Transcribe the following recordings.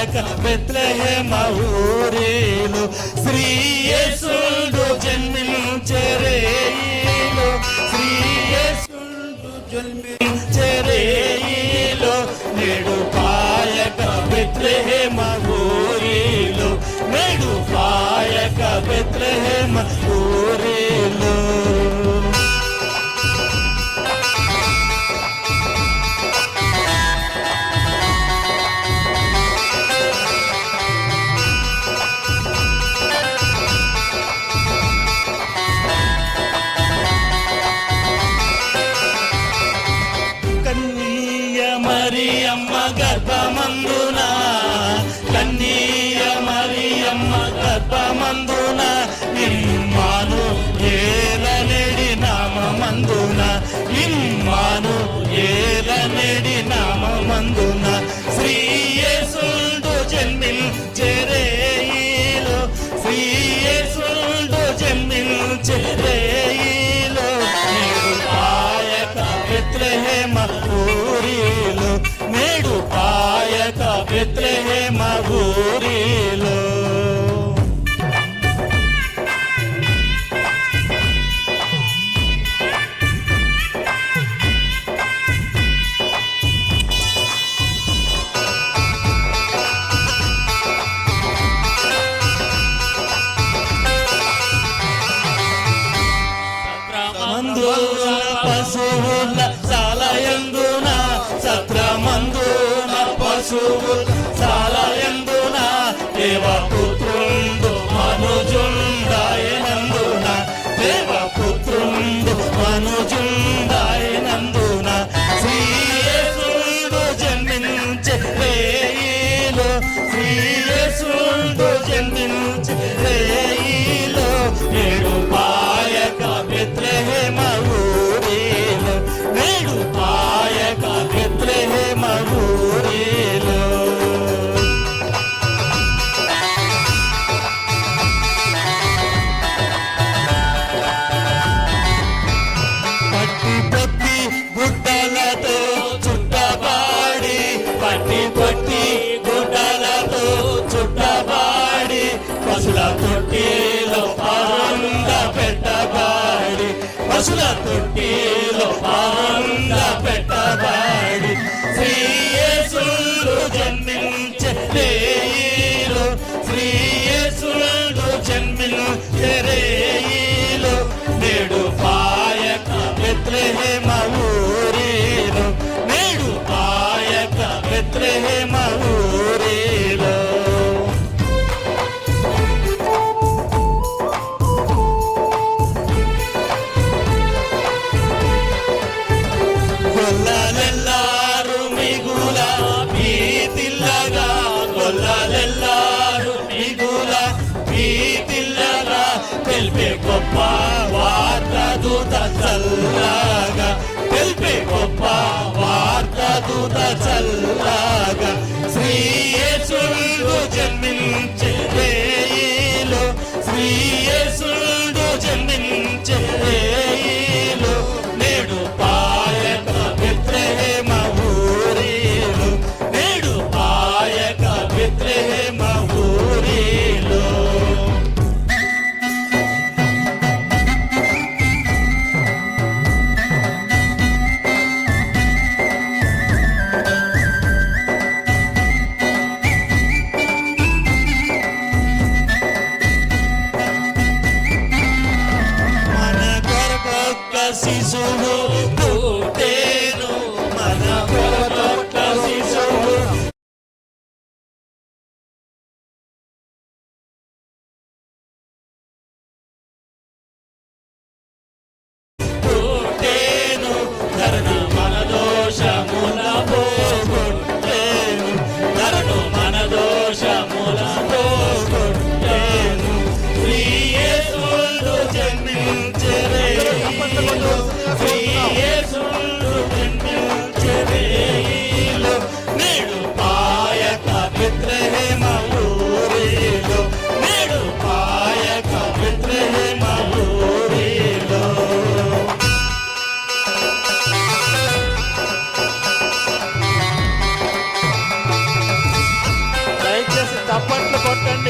లేక బెత్లెహేమ ఊరిలో శ్రీ యేసుడు జన్మించరేలు శ్రీ యేసుడు జన్మించరేలు నేడు పాయక బెత్లెహేమ ఊరిలో. నేడు పాయక బెత్లెహేమ ఊరిలో. మరియమ్మ గర్భమందున కన్నీయ మరియమ్మ గర్భమందున ఇమ్మాను ఏలనెడి నామమందున ఇమ్మాను ఏలనెడి నామందున పశువుల చాలయందున దేవపుత్రుండు? పశుల తొట్టిలో పాండ పెట్టబాడి శ్రీయేసుడు జన్మించే శ్రీ చల్లాగా の御殿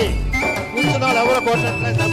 பண்ணி மூச்சு நாள் அவ்வளோ கோட்டத்தில்